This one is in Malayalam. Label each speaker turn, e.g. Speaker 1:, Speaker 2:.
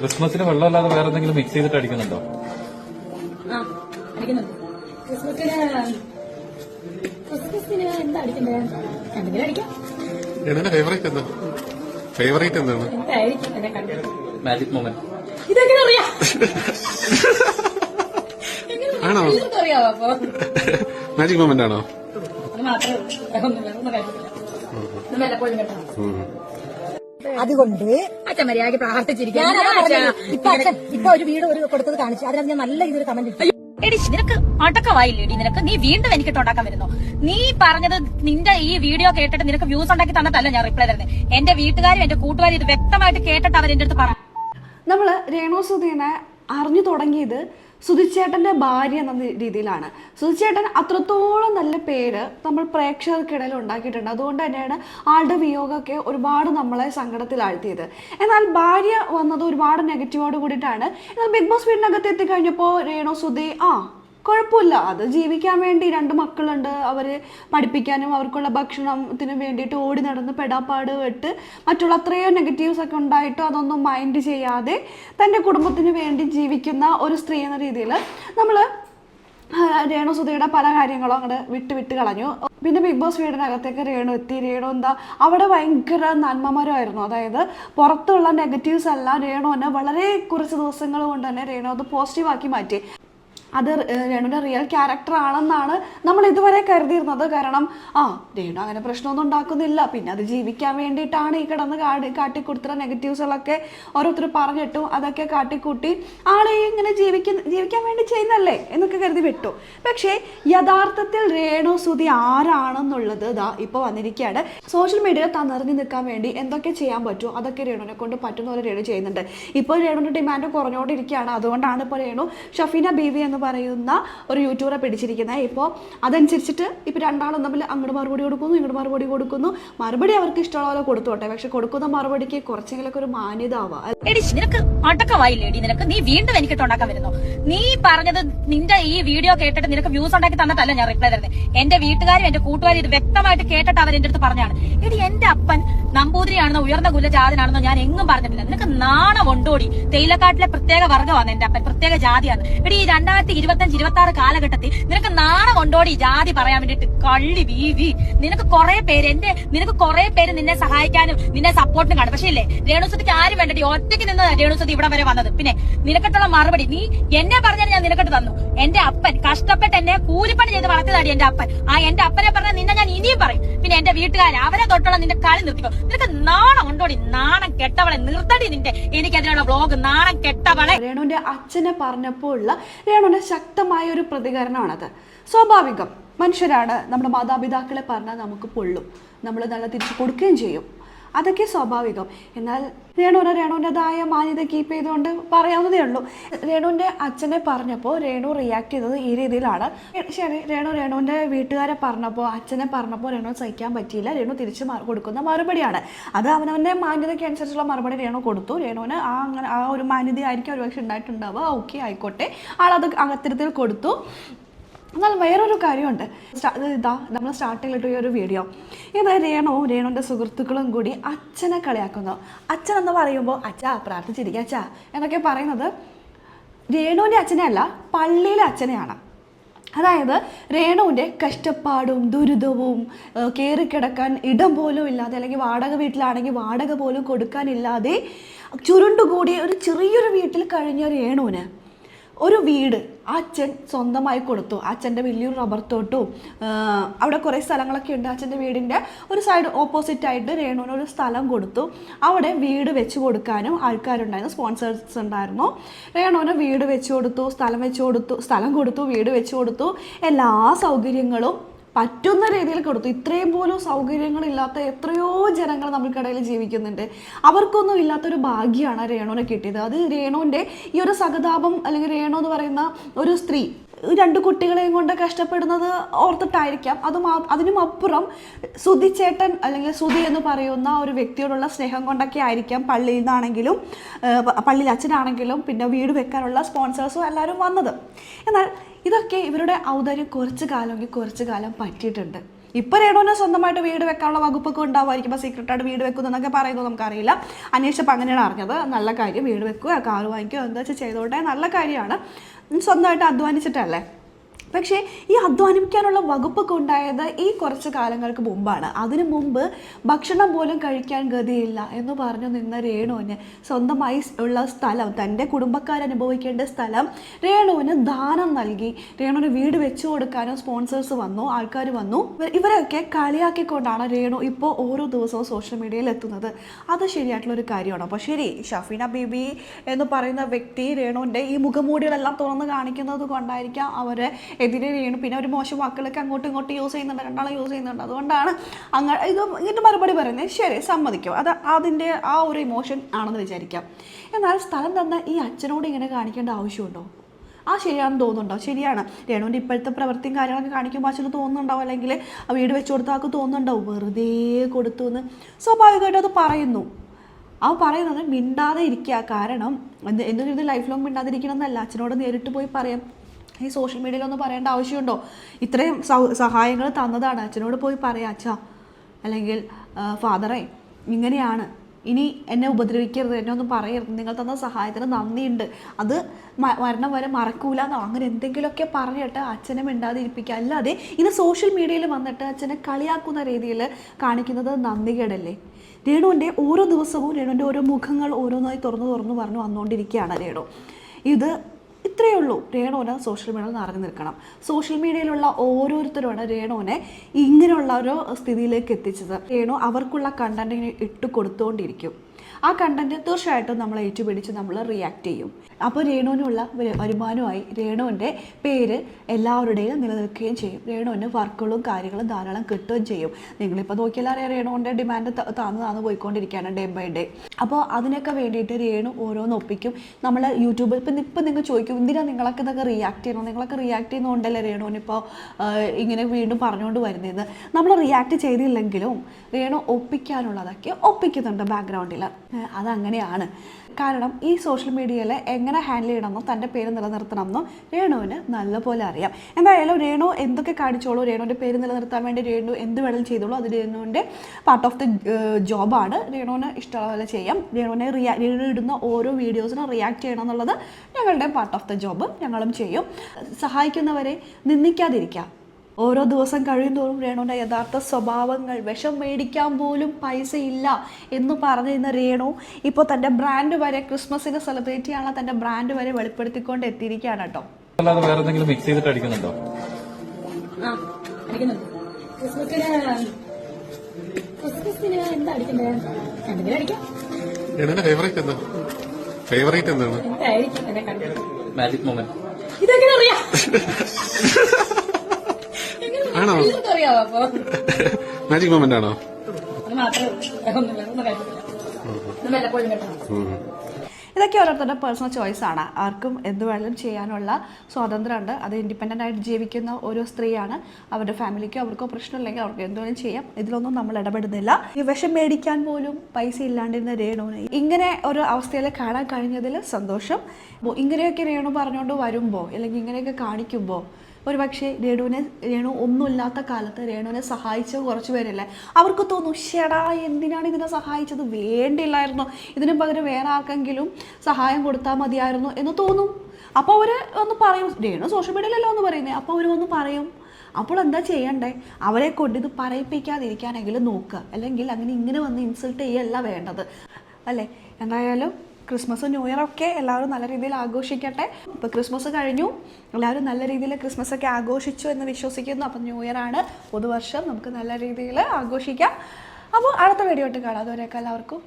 Speaker 1: ക്രിസ്മസിന് വെള്ളമല്ലാതെ വേറെ എന്തെങ്കിലും മിക്സ് ചെയ്തിട്ട് അടിക്കുന്നുണ്ടോ?
Speaker 2: എന്താ അടിക്കണ്ടേ? എന്തെങ്കിലും അടിക്കാം.
Speaker 3: എന്നെ ഫേവറേറ്റ് എന്താ? ഫേവറേറ്റ് എന്താണ്?
Speaker 1: മാജിക് മൊമെന്റ്
Speaker 2: ഇതെങ്ങനെ അറിയാം? എങ്ങനെ
Speaker 3: ആണോ? മാജിക് മൊമെന്റ് ആണോ?
Speaker 2: അത് മാത്രമേ
Speaker 4: അതുകൊണ്ട്
Speaker 2: അച്ഛൻ
Speaker 4: മര്യാദ പ്രാർത്ഥിച്ചിരിക്കും ഇപ്പൊ അച്ഛൻ ഇപ്പൊ ഒരു വീട് ഒരു കൊടുത്തത് കാണിച്ചു. അതിനകത്ത് ഞാൻ നല്ല രീതിയിൽ കമന്റ് ഇട്ടു.
Speaker 5: എടി നിനക്ക് അടക്കമായില്ലേടി നിനക്ക് നീ വീണ്ടും എനിക്ക് ഉണ്ടാക്കാൻ വരുന്നു. നീ പറഞ്ഞത് നിന്റെ ഈ വീഡിയോ കേട്ടിട്ട് നിനക്ക് വ്യൂസ് ഉണ്ടാക്കി തന്നിട്ടല്ല ഞാൻ റിപ്ലൈ തരുന്നത് എന്റെ വീട്ടുകാരും എന്റെ കൂട്ടുകാരും ഇത് വ്യക്തമായിട്ട് കേട്ടിട്ട് അവർ എന്റെ അടുത്ത് പറഞ്ഞു
Speaker 6: നമ്മൾ രേണു സുധീനെ അറിഞ്ഞു തുടങ്ങിയത് സുധിച്ചേട്ടന്റെ ഭാര്യ എന്ന രീതിയിലാണ്. സുധിച്ചേട്ടൻ അത്രത്തോളം നല്ല പേര് നമ്മൾ പ്രേക്ഷകർക്കിടയിൽ ഉണ്ടാക്കിയിട്ടുണ്ട്. അതുകൊണ്ട് തന്നെയാണ് ആളുടെ വിയോഗമൊക്കെ ഒരുപാട് നമ്മളെ സങ്കടത്തിലാഴ്ത്തിയത് എന്നാൽ ഭാര്യ വന്നത് ഒരുപാട് നെഗറ്റീവോട് കൂടിയിട്ടാണ്. എന്നാൽ ബിഗ് ബോസ് വീടിനകത്ത് എത്തിക്കഴിഞ്ഞപ്പോൾ രേണു സുധി ആ കുഴപ്പമില്ല. അത് ജീവിക്കാൻ വേണ്ടി രണ്ട് മക്കളുണ്ട്. അവർ പഠിപ്പിക്കാനും അവർക്കുള്ള ഭക്ഷണത്തിന് വേണ്ടിയിട്ട് ഓടി നടന്ന് പെടാപ്പാട് വിട്ട് മറ്റുള്ള അത്രയോ നെഗറ്റീവ്സ് ഒക്കെ ഉണ്ടായിട്ടും അതൊന്നും മൈൻഡ് ചെയ്യാതെ തന്റെ കുടുംബത്തിന് വേണ്ടി ജീവിക്കുന്ന ഒരു സ്ത്രീ എന്ന രീതിയിൽ നമ്മൾ രേണുസുധയുടെ പല കാര്യങ്ങളും അങ്ങോട്ട് വിട്ട് വിട്ട് കളഞ്ഞു. പിന്നെ ബിഗ് ബോസ് വീടിനകത്തേക്ക് രേണു എത്തി. രേണു എന്താ അവിടെ ഭയങ്കര നന്മമരമായിരുന്നു. അതായത് പുറത്തുള്ള നെഗറ്റീവ്സ് എല്ലാം രേണുവിനെ വളരെ കുറച്ച് ദിവസങ്ങൾ കൊണ്ട് തന്നെ രേണു അത് പോസിറ്റീവാക്കി മാറ്റി. അത് രേണുവിന്റെ റിയൽ ക്യാരക്ടർ ആണെന്നാണ് നമ്മൾ ഇതുവരെ കരുതിയിരുന്നത്. കാരണം ആ രേണു അങ്ങനെ പ്രശ്നമൊന്നും ഉണ്ടാക്കുന്നില്ല. പിന്നെ അത് ജീവിക്കാൻ വേണ്ടിയിട്ടാണ് ഈ കിടന്ന് കാടി കാട്ടിക്കൊടുത്ത നെഗറ്റീവ്സുകളൊക്കെ ഓരോരുത്തർ പറഞ്ഞിട്ടും അതൊക്കെ കാട്ടിക്കൂട്ടി ആളെ ഇങ്ങനെ ജീവിക്കുന്ന ജീവിക്കാൻ വേണ്ടി ചെയ്യുന്നല്ലേ എന്നൊക്കെ കരുതി വിട്ടു. പക്ഷേ യഥാർത്ഥത്തിൽ രേണു സുതി ആരാണെന്നുള്ളത് ഇതാ ഇപ്പോൾ വന്നിരിക്കുകയാണ്. സോഷ്യൽ മീഡിയയിൽ തന്നിറങ്ങി നിൽക്കാൻ വേണ്ടി എന്തൊക്കെ ചെയ്യാൻ പറ്റുമോ അതൊക്കെ രേണുവിനെ കൊണ്ട് പറ്റുന്ന പോലെ രേണു ചെയ്യുന്നുണ്ട്. ഇപ്പോൾ രേണുവിന്റെ ഡിമാൻഡ് കുറഞ്ഞുകൊണ്ടിരിക്കുകയാണ്. അതുകൊണ്ടാണ് ഇപ്പോൾ രേണു ഷഫീന ബീവി എന്ന് പറയുന്ന ഒരു യൂട്യൂബറെ പിടിച്ചിരിക്കുന്നത് ഇപ്പോൾ അതനുസരിച്ചിട്ട് ഇപ്പോൾ രണ്ടാളും തമ്മിൽ അങ്ങോട്ട് മറുപടി കൊടുക്കുന്നു ഇങ്ങോട്ട് മറുപടി കൊടുക്കുന്നു. മറുപടി അവർക്ക് ഇഷ്ടമുള്ള പോലെ കൊടുത്തോട്ടെ. പക്ഷെ കൊടുക്കുന്ന മറുപടിക്ക് കുറച്ചെങ്കിലൊക്കെ ഒരു മാന്യത ആവാം.
Speaker 5: നിനക്ക് അടക്കമായില്ലേടി നിനക്ക്? നീ വീണ്ടും എനിക്ക് ഉണ്ടാക്കാൻ വരുന്നു? നീ പറഞ്ഞത് നിന്റെ ഈ വീഡിയോ കേട്ടിട്ട് നിനക്ക് വ്യൂസ് ഉണ്ടാക്കി തന്നിട്ടല്ല ഞാൻ റിപ്ലൈ തരുന്നത് എന്റെ വീട്ടുകാരും എന്റെ കൂട്ടുകാരും ഇത് വ്യക്തമായിട്ട് കേട്ടിട്ട് അവർ എന്റെ അടുത്ത് പറഞ്ഞാണ്. എടി എന്റെ അപ്പൻ നമ്പൂതിരിയാണെന്നോ ഉയർന്ന കുലജാതനാണെന്നോ ഞാൻ എങ്ങും പറഞ്ഞിട്ടില്ല. നിനക്ക് നാണം ഉണ്ടോടി തേയിലക്കാട്ടിലെ പ്രത്യേക വർഗമാണ് എന്റെ അപ്പൻ. പ്രത്യേക ജാതിയാണ് എടി ഈ രണ്ടായിരത്തി ഇരുപത്തഞ്ച് ഇരുപത്തി ആറ് കാലഘട്ടത്തിൽ നിനക്ക് നാണം കൊണ്ടോടി ജാതി പറയാൻ വേണ്ടിട്ട് കള്ളി വീവി. നിനക്ക് കുറെ പേര് എന്റെ നിനക്ക് കുറെ പേര് നിന്നെ സഹായിക്കാനും നിന്നെ സപ്പോർട്ടിനും കാണും. പക്ഷേ ഇല്ലേ രേണുസത്തിക്ക് ആരും വേണ്ടടി. ഒറ്റയ്ക്ക് നിന്ന് രേണുസതി ഇവിടെ വരെ വന്നത്. പിന്നെ നിനക്കിട്ടുള്ള മറുപടി നീ എന്നെ പറഞ്ഞാൽ ഞാൻ നിനക്കിട്ട് തന്നു. എന്റെ അപ്പൻ കഷ്ടപ്പെട്ട് എന്നെ കൂലിപ്പണി ചെയ്ത് വളർത്തിയതാടി എന്റെ അപ്പൻ. ആ എന്റെ അപ്പനെ പറഞ്ഞാൽ നിന്നെ ഞാൻ ഇനിയും പറയും പിന്നെ എന്റെ വീട്ടുകാർ അവരെ തൊട്ടുള്ള നിന്റെ കളി നിർത്തിക്കോ. നിനക്ക് നാണം ഉണ്ടോടി? നാണം കെട്ടവളെ നിർത്തടി നിന്റെ. എനിക്ക് അതിനുള്ള വ്ലോഗ് നാണം കെട്ടവളെ.
Speaker 6: രേണുവിന്റെ അച്ഛനെ പറഞ്ഞപ്പോൾ ഉള്ള രേണുവിന്റെ ശക്തമായ ഒരു പ്രതികരണമാണത്. സ്വാഭാവികം മനുഷ്യരാണ് നമ്മുടെ മാതാപിതാക്കളെ പറഞ്ഞാൽ നമുക്ക് പൊള്ളും. നമ്മൾ നല്ല തിരിച്ചു കൊടുക്കുകയും ചെയ്യും. അതൊക്കെ സ്വാഭാവികം. എന്നാൽ രേണുവിന് രേണുവിന്റെതായ മാന്യത കീപ്പ് ചെയ്തുകൊണ്ട് പറയാവുന്നതേ ഉള്ളൂ. രേണുവിന്റെ അച്ഛനെ പറഞ്ഞപ്പോൾ രേണു റിയാക്ട് ചെയ്തത് ഈ രീതിയിലാണ്. ശരി രേണു രേണുവിന്റെ വീട്ടുകാരെ പറഞ്ഞപ്പോൾ അച്ഛനെ പറഞ്ഞപ്പോൾ രേണു സഹിക്കാൻ പറ്റിയില്ല. രേണു തിരിച്ച് കൊടുക്കുന്ന മറുപടിയാണ്. അത് അവനവന്റെ മാന്യതയ്ക്ക് അനുസരിച്ചുള്ള മറുപടി രേണു കൊടുത്തു. രേണുവിന് ആ അങ്ങനെ ആ ഒരു മാന്യതയായിരിക്കും ഒരുപക്ഷെ ഉണ്ടായിട്ടുണ്ടാവുക. ഓക്കെ ആയിക്കോട്ടെ. ആളത് അത്തരത്തിൽ കൊടുത്തു. എന്നാൽ വേറൊരു കാര്യമുണ്ട്. ഇതാ നമ്മൾ സ്റ്റാർട്ടിങ്ങിലിട്ട് ഈ ഒരു വീഡിയോ ഇത് രേണോ രേണുവിന്റെ സുഹൃത്തുക്കളും കൂടി അച്ഛനെ കളിയാക്കുന്നു. അച്ഛൻ എന്ന് പറയുമ്പോൾ അച്ഛാ പ്രാർത്ഥിച്ചിരിക്കുക അച്ഛാ എന്നൊക്കെ പറയുന്നത് രേണുവിന്റെ അച്ഛനെയല്ല പള്ളിയിലെ അച്ഛനെയാണ്. അതായത് രേണുവിന്റെ കഷ്ടപ്പാടും ദുരിതവും കയറിക്കിടക്കാൻ ഇടം പോലും ഇല്ലാതെ അല്ലെങ്കിൽ വാടക വീട്ടിലാണെങ്കിൽ വാടക പോലും കൊടുക്കാനില്ലാതെ ചുരുണ്ടുകൂടി ഒരു ചെറിയൊരു വീട്ടിൽ കഴിഞ്ഞ രേണുവിന് ഒരു വീട് അച്ഛൻ സ്വന്തമായി കൊടുത്തു. അച്ഛന്റെ വലിയൊരു റബ്ബർ തോട്ടവും അവിടെ കുറേ സ്ഥലങ്ങളൊക്കെ ഉണ്ട്. അച്ഛന്റെ വീടിന്റെ ഒരു സൈഡ് ഓപ്പോസിറ്റ് ആയിട്ട് രേണുവിന് ഒരു സ്ഥലം കൊടുത്തു. അവിടെ വീട് വെച്ച് കൊടുക്കാനും ആൾക്കാരുണ്ടായിരുന്നു സ്പോൺസേഴ്സ് ഉണ്ടായിരുന്നു. രേണുവിന് വീട് വെച്ച് കൊടുത്തു സ്ഥലം വെച്ച് കൊടുത്തു സ്ഥലം കൊടുത്തു വീട് വെച്ച് കൊടുത്തു. എല്ലാ സൗകര്യങ്ങളും പറ്റുന്ന രീതിയിൽ കൊടുത്തു. ഇത്രയും പോലും സൗകര്യങ്ങളില്ലാത്ത എത്രയോ ജനങ്ങൾ നമ്മൾക്കിടയിൽ ജീവിക്കുന്നുണ്ട്. അവർക്കൊന്നും ഇല്ലാത്തൊരു ഭാഗ്യമാണ് രേണുവിനെ കിട്ടിയത്. അത് രേണുവിന്റെ ഈ ഒരു സഹതാപം അല്ലെങ്കിൽ രേണു എന്ന് പറയുന്ന ഒരു സ്ത്രീ രണ്ട് കുട്ടികളെയും കൊണ്ട് കഷ്ടപ്പെടുന്നത് ഓർത്തിട്ടായിരിക്കാം. അതും അതിനും അപ്പുറം സുധിച്ചേട്ടൻ അല്ലെങ്കിൽ സുധി എന്ന് പറയുന്ന ഒരു വ്യക്തിയോടുള്ള സ്നേഹം കൊണ്ടൊക്കെ ആയിരിക്കാം പള്ളിയിൽ നിന്നാണെങ്കിലും പള്ളിയിൽ അച്ഛനാണെങ്കിലും പിന്നെ വീട് വെക്കാനുള്ള സ്പോൺസേഴ്സും എല്ലാവരും വന്നത്. എന്നാൽ ഇതൊക്കെ ഇവരുടെ ഔദാര്യം കുറച്ച് കാലമെങ്കിൽ കുറച്ച് കാലം പറ്റിയിട്ടുണ്ട്. ഇപ്പൊ രേണുവിന് സ്വന്തമായിട്ട് വീട് വെക്കാനുള്ള വകുപ്പൊക്കെ ഉണ്ടാവുമായിരിക്കും. ഇപ്പോൾ സീക്രട്ടായിട്ട് വീട് വെക്കുന്നു എന്നൊക്കെ പറയുന്നത് നമുക്കറിയില്ല. അന്വേഷിച്ചപ്പോൾ അങ്ങനെയാണ് അറിഞ്ഞത്. നല്ല കാര്യം വീട് വെക്കുക കാറ് വാങ്ങിക്കുക എന്താ വെച്ചാൽ ചെയ്തോട്ടെ. നല്ല കാര്യമാണ്. സ്വന്തമായിട്ട് അധ്വാനിച്ചിട്ടല്ലേ? പക്ഷേ ഈ അധ്വാനിക്കാനുള്ള വകുപ്പൊക്കെ ഉണ്ടായത് ഈ കുറച്ച് കാലങ്ങൾക്ക് മുമ്പാണ്. അതിനു മുമ്പ് ഭക്ഷണം പോലും കഴിക്കാൻ ഗതിയില്ല എന്ന് പറഞ്ഞു നിന്ന രേണുവിന് സ്വന്തമായി ഉള്ള സ്ഥലം തന്റെ കുടുംബക്കാരനുഭവിക്കേണ്ട സ്ഥലം രേണുവിന് ദാനം നൽകി. രേണുവിന് വീട് വെച്ചു കൊടുക്കാനും സ്പോൺസേഴ്സ് വന്നു ആൾക്കാർ വന്നു. ഇവ- ഇവരൊക്കെ കളിയാക്കിക്കൊണ്ടാണ് രേണു ഇപ്പോൾ ഓരോ ദിവസവും സോഷ്യൽ മീഡിയയിൽ എത്തുന്നത്. അത് ശരിയായിട്ടുള്ള ഒരു കാര്യമാണ്? അപ്പോൾ ശരി ഷഫീന ബീബി എന്ന് പറയുന്ന വ്യക്തി രേണുവിന്റെ ഈ മുഖമൂടികളെല്ലാം തുറന്ന് കാണിക്കുന്നത് കൊണ്ടായിരിക്കാം അവരെ എതിരെ വീണ്. പിന്നെ ഒരു മോശം വാക്കുകളൊക്കെ അങ്ങോട്ടും ഇങ്ങോട്ടും യൂസ് ചെയ്യുന്നുണ്ട്. രണ്ടാളും യൂസ് ചെയ്യുന്നുണ്ട്. അതുകൊണ്ടാണ് അങ്ങ ഇത് ഇങ്ങനെ മറുപടി പറയുന്നത് ശരി സമ്മതിക്കും. അത് അതിന്റെ ആ ഒരു ഇമോഷൻ ആണെന്ന് വിചാരിക്കാം. എന്നാൽ സ്ഥലം തന്ന ഈ അച്ഛനോട് ഇങ്ങനെ കാണിക്കേണ്ട ആവശ്യമുണ്ടോ? ആ ശരിയാണെന്ന് തോന്നുന്നുണ്ടോ? ശരിയാണ്. രേണുവിന്റെ ഇപ്പോഴത്തെ പ്രവൃത്തിയും കാര്യങ്ങളൊക്കെ കാണിക്കുമ്പോൾ അച്ഛന് തോന്നുന്നുണ്ടാവും. അല്ലെങ്കിൽ ആ വീട് വെച്ച് കൊടുത്ത ആൾക്ക് തോന്നുന്നുണ്ടാവും. വെറുതെ കൊടുത്തു എന്ന്. സ്വാഭാവികമായിട്ടും അത് പറയുന്നു. അവ പറയുന്നത് മിണ്ടാതെ ഇരിക്കുക. കാരണം എന്ത് എന്തൊരു ലൈഫ് ലോങ് മിണ്ടാതിരിക്കണം എന്നല്ല അച്ഛനോട് നേരിട്ട് പോയി പറയാം. ഈ സോഷ്യൽ മീഡിയയിലൊന്നും പറയേണ്ട ആവശ്യമുണ്ടോ? ഇത്രയും സഹായങ്ങൾ തന്നതാണ്. അച്ഛനോട് പോയി പറയാം അച്ഛാ അല്ലെങ്കിൽ ഫാദറെ ഇങ്ങനെയാണ്. ഇനി എന്നെ ഉപദ്രവിക്കരുത് എന്നെ ഒന്നും പറയരുത്. നിങ്ങൾ തന്ന സഹായത്തിന് നന്ദിയുണ്ട്. അത് മരണം വരെ മറക്കൂല എന്നോ അങ്ങനെ എന്തെങ്കിലുമൊക്കെ പറഞ്ഞിട്ട് അച്ഛനെ മിണ്ടാതിരിപ്പിക്കുക അല്ലാതെ ഇത് സോഷ്യൽ മീഡിയയിൽ വന്നിട്ട് അച്ഛനെ കളിയാക്കുന്ന രീതിയിൽ കാണിക്കുന്നത് നന്ദികേടല്ലേ? രേണുവിന്റെ ഓരോ ദിവസവും രേണുവിന്റെ ഓരോ മുഖങ്ങൾ ഓരോന്നായി തുറന്നു തുറന്നു പറഞ്ഞു വന്നുകൊണ്ടിരിക്കുകയാണ് രേണു. ഇത് ഇത്രയേ ഉള്ളൂ രേണുവിന് സോഷ്യൽ മീഡിയയിൽ നിറഞ്ഞു നിൽക്കണം. സോഷ്യൽ മീഡിയയിലുള്ള ഓരോരുത്തരുമാണ് രേണുവിനെ ഇങ്ങനെയുള്ള ഒരു സ്ഥിതിയിലേക്ക് എത്തിച്ചത്. രേണു അവർക്കുള്ള കണ്ടന്റിനെ ഇട്ട് കൊടുത്തുകൊണ്ടിരിക്കും ആ കണ്ടന്റ് തീർച്ചയായിട്ടും നമ്മൾ ഏറ്റുപിടിച്ച് നമ്മൾ റിയാക്ട് ചെയ്യും. അപ്പോൾ രേണുവിനുള്ള വരു- വരുമാനമായി രേണുവിന്റെ പേര് എല്ലാവരുടെയും നിലനിൽക്കുകയും ചെയ്യും. രേണുവിന് വർക്കുകളും കാര്യങ്ങളും ധാരാളം കിട്ടുകയും ചെയ്യും. നിങ്ങളിപ്പോൾ നോക്കിയാൽ അറിയാം രേണുവിന്റെ ഡിമാൻഡ് താന്ന് താന്ന് പോയിക്കൊണ്ടിരിക്കുകയാണ് ഡേ ബൈ ഡേ അപ്പോൾ അതിനൊക്കെ വേണ്ടിയിട്ട് രേണു ഓരോന്ന് ഒപ്പിക്കും. നമ്മൾ യൂട്യൂബിൽ ഇപ്പം ഇപ്പം നിങ്ങൾ ചോദിക്കും എന്തിനാണ് നിങ്ങളൊക്കെ ഇതൊക്കെ റിയാക്ട് ചെയ്യണം നിങ്ങളൊക്കെ റിയാക്ട് ചെയ്യുന്നതുകൊണ്ടല്ലേ രേണുവിനിപ്പോൾ ഇങ്ങനെ വീണ്ടും പറഞ്ഞുകൊണ്ട് വരുന്നത്? നമ്മൾ റിയാക്ട് ചെയ്തില്ലെങ്കിലും രേണു ഒപ്പിക്കാനുള്ളതൊക്കെ ഒപ്പിക്കുന്നുണ്ട് ബാക്ക്ഗ്രൗണ്ടിൽ അതങ്ങനെയാണ്. കാരണം ഈ സോഷ്യൽ മീഡിയയിൽ എങ്ങനെ ഹാൻഡിൽ ചെയ്യണമെന്നും തന്റെ പേര് നിലനിർത്തണമെന്നും രേണുവിന് നല്ലപോലെ അറിയാം. എന്തായാലും രേണു എന്തൊക്കെ കാണിച്ചോളൂ? രേണുവിന്റെ പേര് നിലനിർത്താൻ വേണ്ടി രേണു എന്ത് വേണമെങ്കിലും ചെയ്തോളൂ. അത് രേണുവിന്റെ പാർട്ട് ഓഫ് ദി ജോബാണ് രേണുവിന് ഇഷ്ടമുള്ള പോലെ ചെയ്യാം. രേണുവിനെ റിയാ രേണു ഇടുന്ന ഓരോ വീഡിയോസിനും റിയാക്ട് ചെയ്യണം എന്നുള്ളത് ഞങ്ങളുടെ പാർട്ട് ഓഫ് ദ ജോബ് ഞങ്ങളും ചെയ്യും. സഹായിക്കുന്നവരെ നിന്ദിക്കാതിരിക്കാം ഓരോ ദിവസം കഴിയുന്തോറും രേണുവിന്റെ യഥാർത്ഥ സ്വഭാവങ്ങൾ വിഷം മേടിക്കാൻ പോലും പൈസ ഇല്ല എന്ന് പറഞ്ഞിരുന്ന രേണു ഇപ്പോൾ തന്റെ ബ്രാൻഡ് വരെ ക്രിസ്മസിന് സെലിബ്രേറ്റ് ചെയ്യാനുള്ള തന്റെ ബ്രാൻഡ് വരെ വെളിപ്പെടുത്തിക്കൊണ്ട് എത്തിയിരിക്കുകയാണ് കേട്ടോ.
Speaker 1: അല്ലാതെ വേറെ എന്തെങ്കിലും മിക്സ് ചെയ്തിട്ട് അടിക്കുന്നുണ്ടോ?
Speaker 3: ഫേവറേറ്റ് എന്താ ഫേവറേറ്റ് എന്താണ്?
Speaker 1: മാജിക് മൊമെന്റ്
Speaker 2: ഇതെങ്ങനെ അറിയാം?
Speaker 3: ആണോ?
Speaker 2: എല്ലാവർക്കും അറിയാവോ അപ്പൊ
Speaker 3: മാജിക് മൊമെന്റ് ആണോ
Speaker 6: ഇതൊക്കെ ഓരോരുത്തരുടെ പേഴ്സണൽ ചോയ്സ് ആണ്. ആർക്കും എന്ത് വേണമെങ്കിലും ചെയ്യാനുള്ള സ്വാതന്ത്ര്യമുണ്ട്. അത് ഇൻഡിപെൻഡന്റ് ആയിട്ട് ജീവിക്കുന്ന ഓരോ സ്ത്രീയാണ്. അവരുടെ ഫാമിലിക്കോ അവർക്കോ പ്രശ്നമില്ലെങ്കിൽ അവർക്ക് എന്ത് വേണമെങ്കിലും ചെയ്യാം. ഇതിലൊന്നും നമ്മൾ ഇടപെടുന്നില്ല. ഈ വിഷം മേടിക്കാൻ പോലും പൈസ ഇല്ലാണ്ടിരുന്ന രേണുവിന് ഇങ്ങനെ ഒരു അവസ്ഥയിൽ കാണാൻ കഴിഞ്ഞതിൽ സന്തോഷം. ഇങ്ങനെയൊക്കെ രേണു പറഞ്ഞുകൊണ്ട് വരുമ്പോൾ അല്ലെങ്കിൽ ഇങ്ങനെയൊക്കെ കാണിക്കുമ്പോൾ ഒരു പക്ഷേ രേണുവിനെ രേണു ഒന്നുമില്ലാത്ത കാലത്ത് രേണുവിനെ സഹായിച്ച കുറച്ച് പേരല്ലേ? അവർക്ക് തോന്നും ഷെടാ എന്തിനാണ് ഇതിനെ സഹായിച്ചത്? വേണ്ടില്ലായിരുന്നു. ഇതിനു പകരം വേറെ ആർക്കെങ്കിലും സഹായം കൊടുത്താൽ മതിയായിരുന്നു എന്ന് തോന്നും. അപ്പോൾ അവർ ഒന്ന് പറയും രേണു സോഷ്യൽ മീഡിയയിലല്ലോ ഒന്ന് പറയുന്നത് അപ്പോൾ അവർ ഒന്ന് പറയും അപ്പോൾ എന്താ ചെയ്യണ്ടേ? അവരെ കൊണ്ട് ഇത് പറയിപ്പിക്കാതിരിക്കാനെങ്കിലും നോക്കുക അല്ലെങ്കിൽ അങ്ങനെ ഇങ്ങനെ വന്ന് ഇൻസൾട്ട് ചെയ്യല്ല വേണ്ടത്. അല്ലേ? എന്തായാലും ക്രിസ്മസ് ന്യൂ ഇയർ ഒക്കെ എല്ലാവരും നല്ല രീതിയിൽ ആഘോഷിക്കട്ടെ. ഇപ്പോൾ ക്രിസ്മസ് കഴിഞ്ഞു. എല്ലാവരും നല്ല രീതിയിൽ ക്രിസ്മസ് ഒക്കെ ആഘോഷിച്ചു എന്ന് വിശ്വസിക്കുന്നു. അപ്പം ന്യൂ ഇയർ ആണ്. പുതുവർഷം നമുക്ക് നല്ല രീതിയിൽ ആഘോഷിക്കാം. അപ്പോൾ അടുത്ത വീഡിയോ ആയിട്ട് കാണാം. അതുവരെയൊക്കെ എല്ലാവർക്കും.